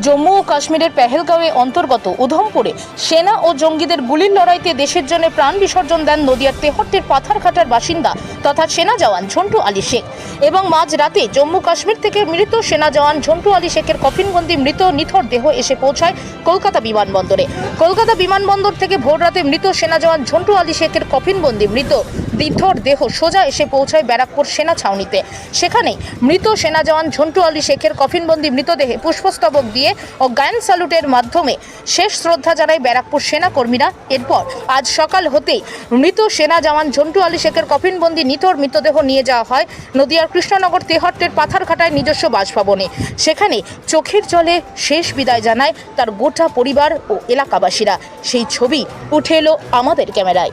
জম্মু ও কাশ্মীরের পেহেলগাঁওয়ে অন্তর্গত উধমপুরে সেনা ও জঙ্গিদের গুলির লড়াইতে দেশের জন্য প্রাণ বিসর্জন দেন নদিয়ার তেহট্টের পাথারঘাটার বাসিন্দা তথা সেনা জওয়ান ঝন্টু আলী শেখ। এবং মাঝ রাতে জম্মু কাশ্মীর থেকে মৃত সেনা জওয়ান ঝন্টু আলী শেখের কফিনবন্দি মৃত নিথর দেহ এসে পৌঁছায় কলকাতা বিমানবন্দরে। কলকাতা বিমানবন্দর থেকে ভোররাতে মৃত সেনা জওয়ান ঝন্টু আলী শেখের কফিনবন্দি মৃত নিথর দেহ সোজা এসে পৌঁছায় ব্যারাকপুর সেনা ছাউনিতে। সেখানে মৃত সেনা জওয়ান ঝন্টু আলী শেখের কফিনবন্দি মৃতদেহে পুষ্পস্তবক দিয়ে ও গায়ন স্যালুটের মাধ্যমে শেষ শ্রদ্ধা জানায় ব্যারাকপুর সেনা কর্মীরা। এরপর আজ সকাল হতেই মৃত সেনা জওয়ান ঝন্টু আলী শেখের কফিনবন্দি নিথর মৃতদেহ নিয়ে যাওয়া হয় নদিয়ার কৃষ্ণনগর তেহট্টের পাথারঘাটায় নিজস্ব বাসভবনে। সেখানে চোখের জলে শেষ বিদায় জানায় তার গোটা পরিবার ও এলাকাবাসীরা। সেই ছবি উঠে এলো আমাদের ক্যামেরায়।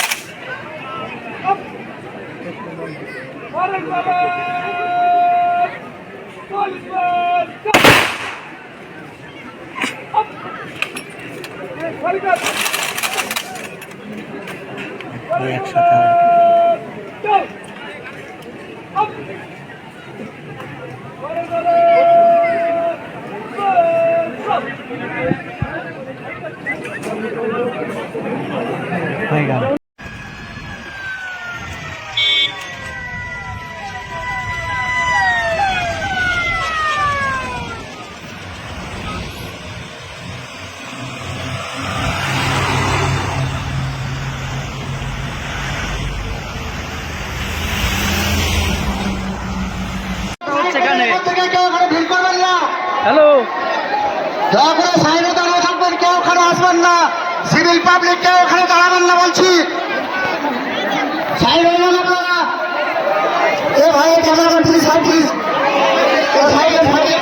আলো হয়ে গেল সেখানে থেকে কেউ ওখানে ভিড় করবেন না হ্যালো। দয়া সাইডে দাঁড়িয়ে থাকবেন, কেউ ওখানে আসবেন না। সিভিল পাবলিক কেউ ওখানে দাঁড়াবেন না বলছি। সাইড হয়ে যান আপনারা। এ ভাই, ক্যামেরাম্যান প্লিজ সাইড প্লিজ সাইডে সাইডে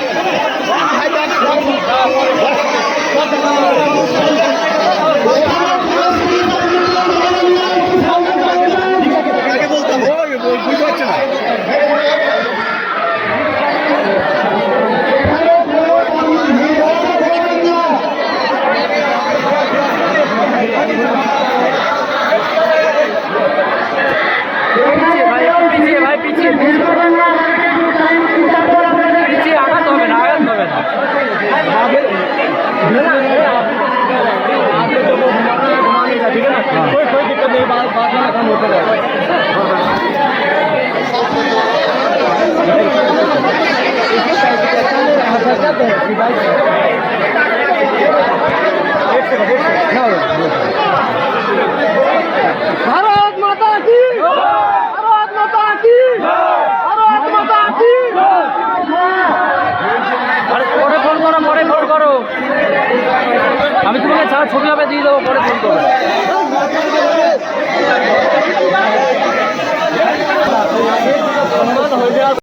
বুঝতে পারছে না পিছিয়ে ভাই একটু পিছিয়ে ভাই পিছিয়ে পিছিয়ে আঘাত হবে না আঘাত হবে না कोई कोई दिक्कत नहीं बाद बाद में काम होता रहेगा